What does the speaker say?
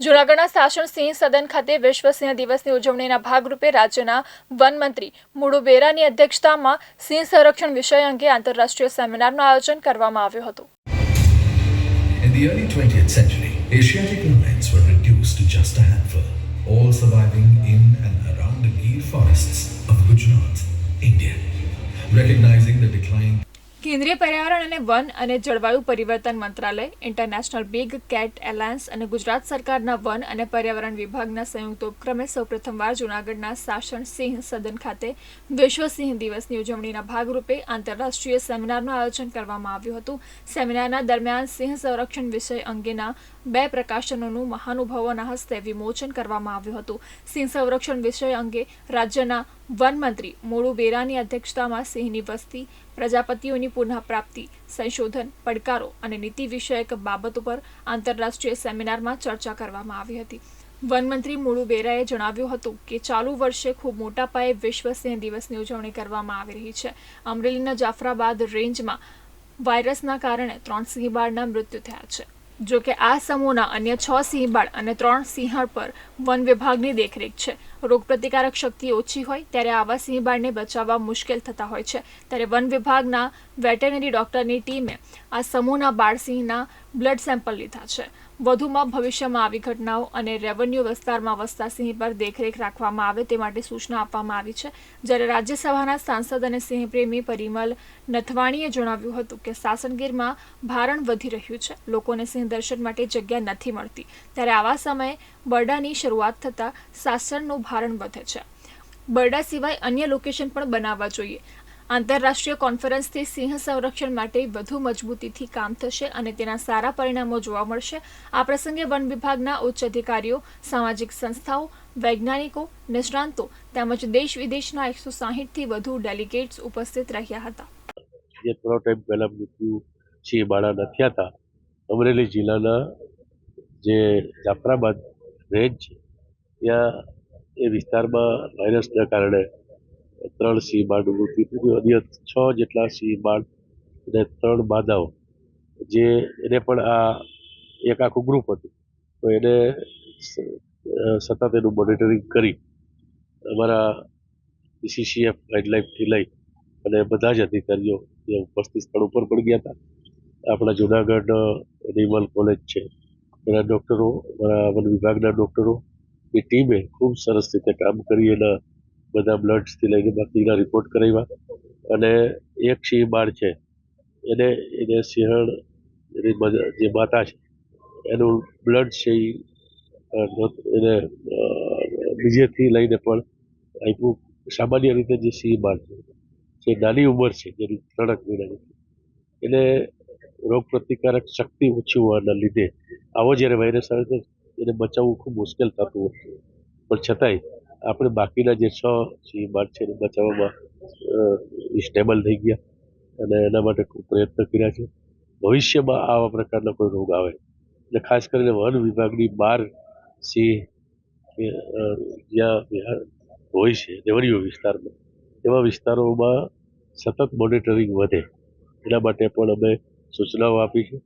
જૂનાગઢના શાસન સિંહ સદન ખાતે વિશ્વ સિંહ દિવસની ઉજવણીના ભાગરૂપે રાજ્યના વનમંત્રી મુડુ બેરાની અધ્યક્ષતામાં સિંહ સંરક્ષણ વિષય અંગે આંતરરાષ્ટ્રીય સેમિનારનું આયોજન કરવામાં આવ્યું હતું In the early 20th century, Asiatic lions were reduced to just a handful, all surviving in and around the Gir forests of Gujarat, India. Recognizing the decline કેન્દ્રીય પર્યાવરણ અને વન અને જળવાયુ પરિવર્તન મંત્રાલય ઇન્ટરનેશનલ બિગ કેટ એલાયન્સ અને ગુજરાત સરકારના one અને પર્યાવરણ વિભાગના સંયુક્ત ઉપક્રમે સૌપ્રથમવાર જૂનાગઢના શાસન સિંહ સદન ખાતે વિશ્વ સિંહ દિવસની ઉજવણીના ભાગરૂપે આંતરરાષ્ટ્રીય સેમિનારનું આયોજન કરવામાં આવ્યું હતું. સેમિનારના દરમિયાન સિંહ સંરક્ષણ વિષય અંગેના બે પ્રકાશનોનું મહાનુભાવોના હસ્તે વિમોચન કરવામાં આવ્યું હતું. સિંહ સંરક્ષણ વિષય અંગે રાજ્યના વન મંત્રી મોડુ બેરાની અધ્યક્ષતામાં સિંહની વસ્તી પ્રજાપતિઓની પુનઃપ્રાપ્તિ, સંશોધન, પડકારો અને નીતિ વિષયક બાબતો પર આંતરરાષ્ટ્રીય સેમિનારમાં ચર્ચા કરવામાં આવી હતી. વનમંત્રી મુળુ બેરાએ જણાવ્યું હતું કે ચાલુ વર્ષે ખૂબ મોટા પાયે વિશ્વ દિવસની ઉજવણી કરવામાં આવી રહી છે. અમરેલીના જાફરાબાદ રેન્જમાં વાયરસના કારણે ત્રણ સિંહબાળના મૃત્યુ થયા છે. જો કે આ સમૂહના અન્ય છ સિંહબાળ અને ત્રણ સિંહણ પર વન વિભાગની દેખરેખ છે. રોગપ્રતિકારક શક્તિ ઓછી હોય ત્યારે આવા સિંહબાળને બચાવવા મુશ્કેલ થતા હોય છે. ત્યારે વન વિભાગના વેટેનરી ડોક્ટરની ટીમે આ સમૂહના બાળસિંહના બ્લડ સેમ્પલ લીધા છે. વધુમાં ભવિષ્યમાં આવી ઘટનાઓ અને રેવન્યુ વિસ્તારમાં વસતા સિંહ પર દેખરેખ રાખવામાં આવે તે માટે સૂચના આપવામાં આવી છે. જ્યારે રાજ્યસભાના સાંસદ અને સિંહપ્રેમી પરિમલ નથવાણીએ જણાવ્યું હતું કે સાસણગીરમાં ભારણ વધી રહ્યું છે. લોકોને સિંહ દર્શન માટે જગ્યા નથી મળતી. ત્યારે આવા સમયે બરડાની શરૂઆત થતાં સાસણનું ભારણ વધે છે. બરડા સિવાય અન્ય લોકેશન પણ બનાવવા જોઈએ. આંતરરાષ્ટ્રીય કોન્ફરન્સથી સિંહ સંરક્ષણ માટે વધુ મજબૂતીથી કામ થશે અને તેના સારા પરિણામો જોવા મળશે. આ પ્રસંગે વન વિભાગના ઉચ્ચ અધિકારીઓ, સામાજિક સંસ્થાઓ, વૈજ્ઞાનિકો, નિષ્ણાંતો તેમજ દેશ વિદેશના એકસો સાહીઠથી વધુ ડેલિગેટ્સ ઉપસ્થિત રહ્યા હતા. જે થોડો ટાઈમ પહેલાં મૃત્યુ સિંહ બાળાના થયા હતા, અમરેલી જિલ્લાના જે જાફરાબાદ રેન્જ છે, ત્યાં એ વિસ્તારમાં વાયરસના કારણે ત્રણ સિંહ બાળનું મૃત્યુ અન્ય છ જેટલા સિંહ બાળ અને ત્રણ માદાઓ જે એને પણ આ એક આખું ગ્રુપ હતું. તો એને સતત એનું મોનિટરિંગ કરી અમારા સીસીએફ ગાઈડલાઇનથી લઈ અને બધા જ અધિકારીઓ જે ઉપસ્થિત સ્થળ ઉપર પણ ગયા હતા. આપણા જુનાગઢ એનિમલ કોલેજ છે. એના ડૉક્ટરો અમારા વન વિભાગના ડૉક્ટરો એ ટીમે ખૂબ સરસ રીતે કામ કરી એના બધા બ્લડ્સથી લઈને બાકીના રિપોર્ટ કરાવ્યા. અને એક સિંહ બાળ છે. એને એને સિંહણ, એની જે માતા છે, એનું બ્લડ છે એને બીજેથી લઈને પણ આપ્યું સામાન્ય રીતે જે સિંહ બાળ છે, જે નાની ઉંમર છે જેની ત્રણક મહિનાની. એને રોગ પ્રતિકારક શક્તિ ઓછી હોવાના લીધે આવો જ્યારે વાયરસ આવે છે, એને બચાવવું ખૂબ મુશ્કેલ થતું હતું પણ છતાંય આપણે બાકીના જે છ સિંહ છે, એને બચાવવામાં સ્ટેબલ થઈ ગયા. અને એના માટે ખૂબ પ્રયત્ન કર્યા છે. ભવિષ્યમાં આવા પ્રકારના કોઈ રોગ આવે. એટલે ખાસ કરીને વન વિભાગની બહાર સિંહ જ્યાં હોય છે રેવડીઓ વિસ્તારમાં, એવા વિસ્તારોમાં સતત મોનિટરિંગ વધે. એના માટે પણ અમે સૂચનાઓ આપી છે.